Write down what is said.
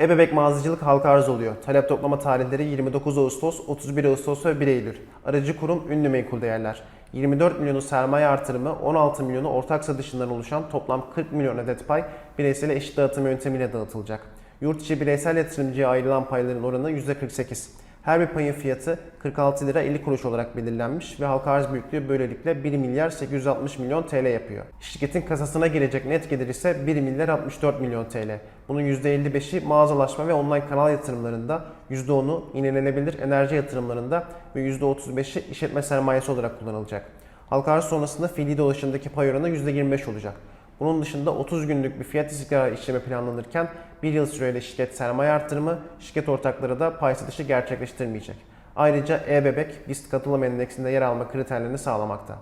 E-Bebek mağazacılık halka arz oluyor. Talep toplama tarihleri 29 Ağustos, 31 Ağustos ve 1 Eylül. Aracı kurum ünlü menkul değerler. 24 milyonu sermaye artırımı, 16 milyonu ortak satışından oluşan toplam 40 milyon adet pay bireysel eşit dağıtım yöntemiyle dağıtılacak. Yurt içi bireysel yatırımcıya ayrılan payların oranı %48. Her bir payın fiyatı 46 lira 50 kuruş olarak belirlenmiş ve halka arz büyüklüğü böylelikle 1 milyar 860 milyon TL yapıyor. Şirketin kasasına girecek net gelir ise 1 milyar 64 milyon TL. Bunun %55'i mağazalaşma ve online kanal yatırımlarında, %10'u inelenebilir enerji yatırımlarında ve %35'i işletme sermayesi olarak kullanılacak. Halka arz sonrasında fiili dolaşımdaki pay oranı %25 olacak. Bunun dışında 30 günlük bir fiyat istikrarı işlemi planlanırken 1 yıl süreyle şirket sermaye artırımı, şirket ortakları da pay satışı gerçekleştirmeyecek. Ayrıca e-bebek BIST katılım endeksinde yer alma kriterlerini sağlamakta.